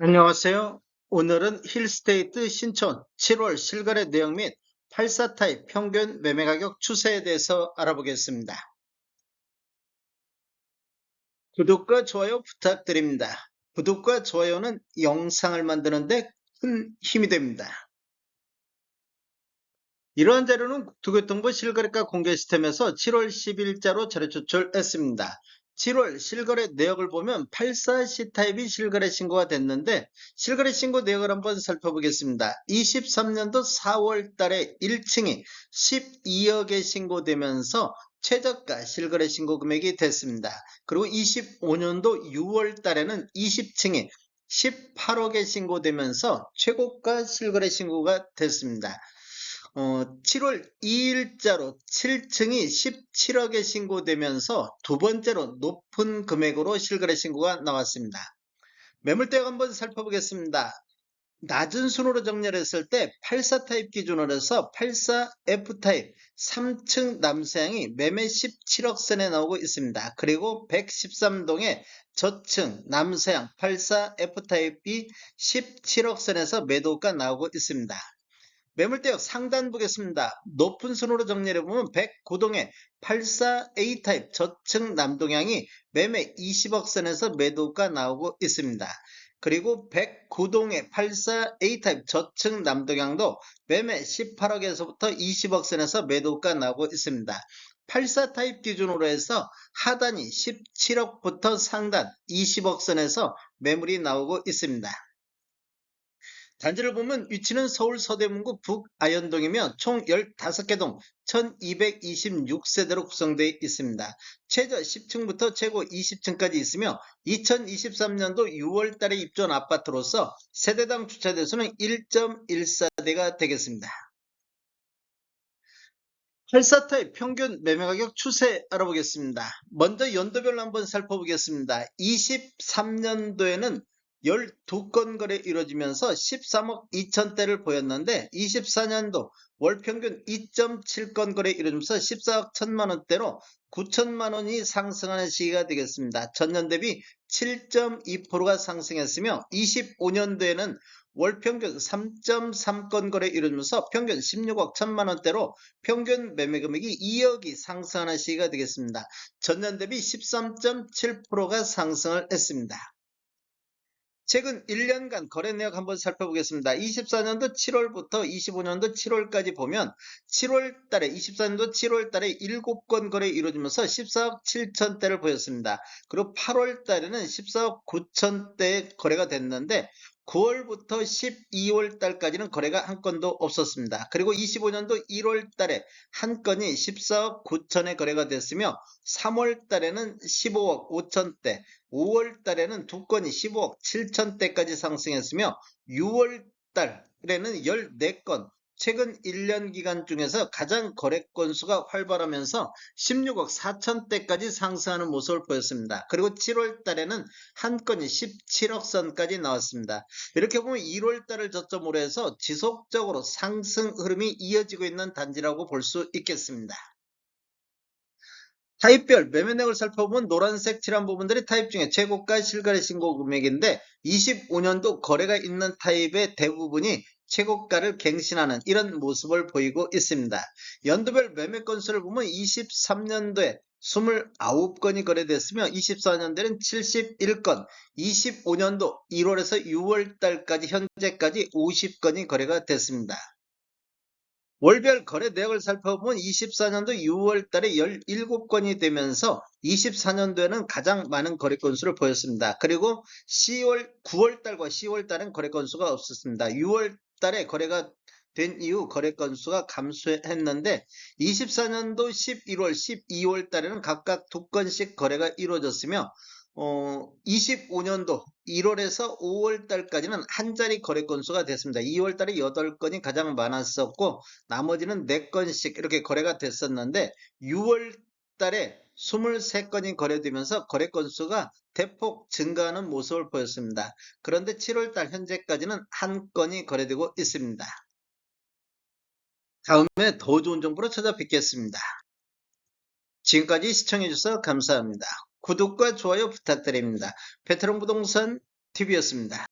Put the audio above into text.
안녕하세요. 오늘은 힐스테이트 신촌 7월 실거래 내용 및 84타입 평균 매매 가격 추세에 대해서 알아보겠습니다. 구독과 좋아요 부탁드립니다. 구독과 좋아요는 영상을 만드는데 큰 힘이 됩니다. 이러한 자료는 국토교통부 실거래가 공개 시스템에서 7월 10일자로 자료 조출했습니다. 7월 실거래 내역을 보면 84C 타입이 실거래 신고가 됐는데 실거래 신고 내역을 한번 살펴보겠습니다. 23년도 4월 달에 1층이 12억에 신고되면서 최저가 실거래 신고 금액이 됐습니다. 그리고 25년도 6월 달에는 20층이 18억에 신고되면서 최고가 실거래 신고가 됐습니다. 어, 7월 2일자로 7층이 17억에 신고되면서 두 번째로 높은 금액으로 실거래 신고가 나왔습니다. 매물대역 한번 살펴보겠습니다. 낮은 순으로 정렬했을 때 84타입 기준으로 해서 84F타입 3층 남서양이 매매 17억 선에 나오고 있습니다. 그리고 113동의 저층 남서양 84F타입이 17억 선에서 매도가 나오고 있습니다. 매물대역 상단 보겠습니다. 높은 순으로 정리해보면 109동의 84A 타입 저층 남동향이 매매 20억 선에서 매도가 나오고 있습니다. 그리고 109동의 84A 타입 저층 남동향도 매매 18억에서부터 20억 선에서 매도가 나오고 있습니다. 84 타입 기준으로 해서 하단이 17억부터 상단 20억 선에서 매물이 나오고 있습니다. 단지를 보면 위치는 서울 서대문구 북아현동이며 총 15개 동 1226세대로 구성되어 있습니다. 최저 10층부터 최고 20층까지 있으며 2023년도 6월 달에 입주한 아파트로서 세대당 주차 대수는 1.14대가 되겠습니다. 84타입 평균 매매 가격 추세 알아보겠습니다. 먼저 연도별로 한번 살펴보겠습니다. 23년도에는 12건 거래 이루어지면서 13억 2천대를 보였는데 24년도 월 평균 2.7건 거래 이루어지면서 14억 1천만 원대로 9천만 원이 상승하는 시기가 되겠습니다. 전년 대비 7.2%가 상승했으며 25년도에는 월 평균 3.3건 거래 이루어지면서 평균 16억 1천만 원대로 평균 매매 금액이 2억이 상승하는 시기가 되겠습니다. 전년 대비 13.7%가 상승을 했습니다. 최근 1년간 거래 내역 한번 살펴보겠습니다. 24년도 7월부터 25년도 7월까지 보면 7월 달에 24년도 7월 달에 7건 거래 이루어지면서 14억 7천대를 보였습니다. 그리고 8월 달에는 14억 9천대 거래가 됐는데 9월부터 12월 달까지는 거래가 한 건도 없었습니다. 그리고 25년도 1월 달에 한 건이 14억 9천에 거래가 됐으며 3월 달에는 15억 5천대, 5월 달에는 두 건이 15억 7천대까지 상승했으며 6월 달에는 14건, 최근 1년 기간 중에서 가장 거래 건수가 활발하면서 16억 4천대까지 상승하는 모습을 보였습니다. 그리고 7월 달에는 한 건이 17억 선까지 나왔습니다. 이렇게 보면 1월 달을 저점으로 해서 지속적으로 상승 흐름이 이어지고 있는 단지라고 볼 수 있겠습니다. 타입별 매매 내역을 살펴보면 노란색 칠한 부분들이 타입 중에 최고가 실거래 신고 금액인데 25년도 거래가 있는 타입의 대부분이 최고가를 갱신하는 이런 모습을 보이고 있습니다. 연도별 매매 건수를 보면 23년도에 29건이 거래됐으며 24년도에는 71건, 25년도 1월에서 6월 달까지 현재까지 50건이 거래가 됐습니다. 월별 거래 내역을 살펴보면 24년도 6월 달에 17건이 되면서 24년도에는 가장 많은 거래 건수를 보였습니다. 그리고 10월, 9월 달과 10월 달은 거래 건수가 없었습니다. 6월 달에 거래가 된 이후 거래 건수가 감소했는데 24년도 11월, 12월 달에는 각각 두 건씩 거래가 이루어졌으며 어, 25년도 1월에서 5월 달까지는 한 자리 거래 건수가 됐습니다. 2월 달에 8건이 가장 많았었고 나머지는 4건씩 이렇게 거래가 됐었는데 6월 달에 23건이 거래되면서 거래 건수가 대폭 증가하는 모습을 보였습니다. 그런데 7월 달 현재까지는 한 건이 거래되고 있습니다. 다음에 더 좋은 정보로 찾아뵙겠습니다. 지금까지 시청해주셔서 감사합니다. 구독과 좋아요 부탁드립니다. 베테랑 부동산 TV였습니다.